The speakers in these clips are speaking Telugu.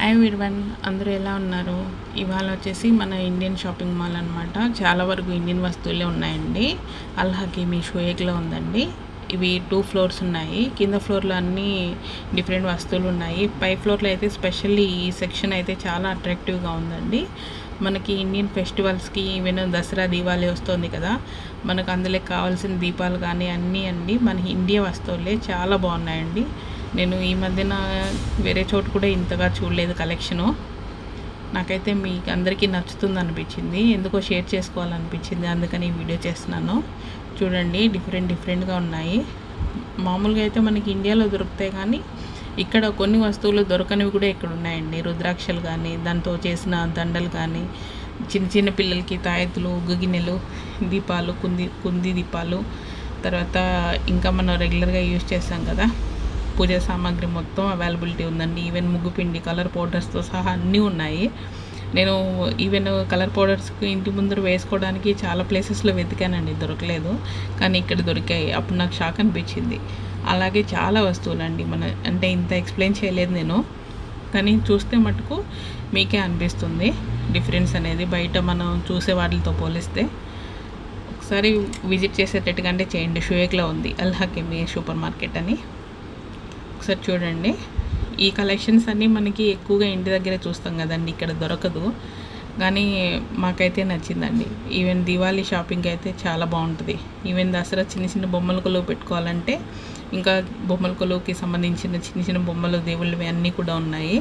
హాయ్ వీర్వన్ అందరూ ఎలా ఉన్నారు? ఇవాళ వచ్చేసి మన ఇండియన్ షాపింగ్ మాల్ అనమాట చాలా వరకు ఇండియన్ వస్తువులే ఉన్నాయండి. అల్హాకి మీ షోయేక్లో ఉందండి. ఇవి టూ ఫ్లోర్స్ ఉన్నాయి. కింద ఫ్లోర్లో అన్నీ డిఫరెంట్ వస్తువులు ఉన్నాయి. పై ఫ్లోర్లో అయితే స్పెషల్లీ ఈ సెక్షన్ అయితే చాలా అట్రాక్టివ్గా ఉందండి. మనకి ఇండియన్ ఫెస్టివల్స్కి ఈవెన్ దసరా దీపావళి వస్తుంది కదా. మనకు అందులో కావాల్సిన దీపాలు కానీ అన్నీ అండి. మన ఇండియా వస్తువులే చాలా బాగున్నాయండి. నేను ఈ మధ్యన వేరే చోటు కూడా ఇంతగా చూడలేదు కలెక్షను. నాకైతే మీకు అందరికీ నచ్చుతుంది అనిపించింది. ఎందుకో షేర్ చేసుకోవాలనిపించింది. అందుకని ఈ వీడియో చేస్తున్నాను. చూడండి డిఫరెంట్ డిఫరెంట్గా ఉన్నాయి. మామూలుగా అయితే మనకి ఇండియాలో దొరుకుతాయి కానీ ఇక్కడ కొన్ని వస్తువులు దొరకనివి కూడా ఇక్కడ ఉన్నాయండి. రుద్రాక్షలు కానీ దాంతో చేసిన దండలు కానీ చిన్న చిన్న పిల్లలకి తాయెత్తులు ఉగ్గుగిన్నెలు దీపాలు కుంది కుంది దీపాలు తర్వాత ఇంకా మనం రెగ్యులర్గా యూజ్ చేస్తాం కదా. పూజా సామాగ్రి మొత్తం అవైలబిలిటీ ఉందండి. ఈవెన్ ముగ్గు పిండి కలర్ పౌడర్స్తో సహా అన్నీ ఉన్నాయి. నేను ఈవెన్ కలర్ పౌడర్స్కి ఇంటి ముందర వేసుకోవడానికి చాలా ప్లేసెస్లో వెతికానండి. దొరకలేదు. కానీ ఇక్కడ దొరికాయి. అప్పుడు నాకు షాక్ అనిపించింది. అలాగే చాలా వస్తువులండి. మన అంటే ఇంత ఎక్స్ప్లెయిన్ చేయలేదు నేను. కానీ చూస్తే మటుకు మీకే అనిపిస్తుంది. డిఫరెన్స్ అనేది బయట మనం చూసే వాటితో పోలిస్తే. ఒకసారి విజిట్ చేసేటట్టుగా అంటే చేయండి. షూయేక్లో ఉంది. అల్హాకెమి సూపర్ మార్కెట్ అని. ఒకసారి చూడండి. ఈ కలెక్షన్స్ అన్నీ మనకి ఎక్కువగా ఇంటి దగ్గరే చూస్తాం కదండి ఇక్కడ దొరకదు. కానీ మాకైతే నచ్చిందండి. ఈవెన్ దివాళీ షాపింగ్ అయితే చాలా బాగుంటుంది. ఈవెన్ దసరా చిన్న చిన్న బొమ్మల కొలువు పెట్టుకోవాలంటే ఇంకా బొమ్మల కొలువుకి సంబంధించిన చిన్న చిన్న బొమ్మలు దేవుళ్ళవి అన్నీ కూడా ఉన్నాయి.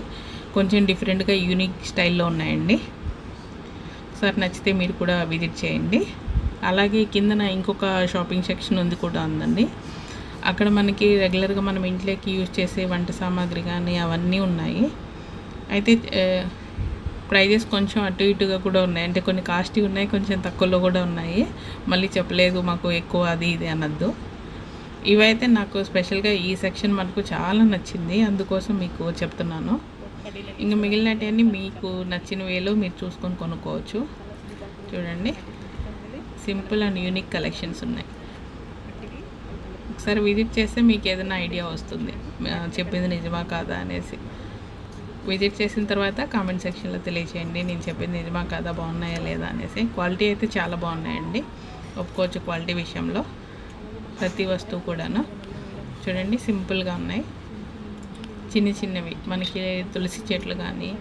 కొంచెం డిఫరెంట్గా యూనిక్ స్టైల్లో ఉన్నాయండి. ఒకసారి నచ్చితే మీరు కూడా విజిట్ చేయండి. అలాగే కిందన ఇంకొక షాపింగ్ సెక్షన్ ఉంది కూడా ఉందండి. అక్కడ మనకి రెగ్యులర్గా మనం ఇంట్లోకి యూజ్ చేసే వంట సామాగ్రి కానీ అవన్నీ ఉన్నాయి. అయితే ప్రైజెస్ కొంచెం అటు ఇటుగా కూడా ఉన్నాయి. అంటే కొన్ని కాస్ట్లీ ఉన్నాయి కొంచెం తక్కువలో కూడా ఉన్నాయి. మళ్ళీ చెప్పలేదు మాకు ఎక్కువ అది ఇది అనద్దు. ఇవైతే నాకు స్పెషల్గా ఈ సెక్షన్ మనకు చాలా నచ్చింది. అందుకోసం మీకు చెప్తున్నాను. ఇంకా మిగిలినవన్నీ మీకు నచ్చిన వేలో మీరు చూసుకొని కొనుక్కోవచ్చు. చూడండి. సింపుల్ అండ్ యూనిక్ కలెక్షన్స్ ఉన్నాయి. ఒకసారి విజిట్ చేస్తే మీకు ఏదైనా ఐడియా వస్తుంది. చెప్పింది నిజమా కాదా అనేసి. విజిట్ చేసిన తర్వాత కామెంట్ సెక్షన్లో తెలియచేయండి. నేను చెప్పింది నిజమా కాదా బాగున్నాయా లేదా అనేసి. క్వాలిటీ అయితే చాలా బాగున్నాయండి. ఒప్పుకోవచ్చు క్వాలిటీ విషయంలో. ప్రతి వస్తువు కూడాను. చూడండి సింపుల్గా ఉన్నాయి. చిన్న చిన్నవి. మనకి తులసి చెట్లు కానీ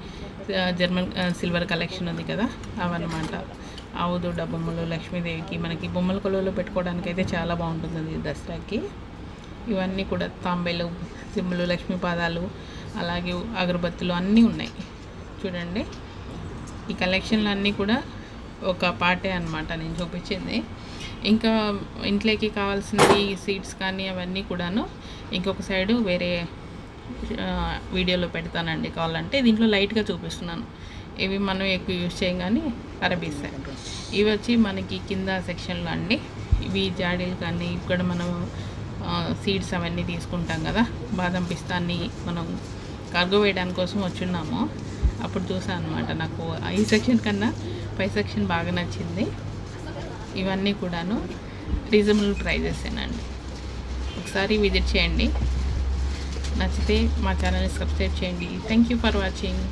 జర్మన్ సిల్వర్ కలెక్షన్ ఉంది కదా అవన్నమాట. ఆవుదు బొమ్మలు లక్ష్మీదేవికి మనకి బొమ్మల కొలువులో పెట్టుకోవడానికి అయితే చాలా బాగుంటుంది దసరాకి. ఇవన్నీ కూడా తాంబేలు సిమ్ములు లక్ష్మీ పాదాలు అలాగే అగరబత్తులు అన్నీ ఉన్నాయి. చూడండి. ఈ కలెక్షన్లు అన్నీ కూడా ఒక పార్టే అనమాట నేను చూపించింది. ఇంకా ఇంట్లోకి కావాల్సినవి సీట్స్ కానీ అవన్నీ కూడాను ఇంకొక సైడు వేరే వీడియోలో పెడతానండి కావాలంటే దీంట్లో లైట్గా చూపిస్తున్నాను. ఇవి మనం ఎక్కువ యూజ్ చేయం కానీ అరబీస్. ఇవి వచ్చి మనకి కింద సెక్షన్లో అండి. ఇవి జాడీలు కానీ ఇక్కడ మనం సీడ్స్ అవన్నీ తీసుకుంటాం కదా. బాదం పిస్తాన్ని మనం కార్గో వేయడానికి కోసం వచ్చున్నాము. అప్పుడు చూసాను అనమాట నాకు. ఈ సెక్షన్ కన్నా పై సెక్షన్ బాగా నచ్చింది. ఇవన్నీ కూడాను రీజనబుల్ ప్రైజెసేనండి ఒకసారి విజిట్ చేయండి. నచ్చితే మా ఛానల్ని సబ్స్క్రైబ్ చేయండి. Thank you for watching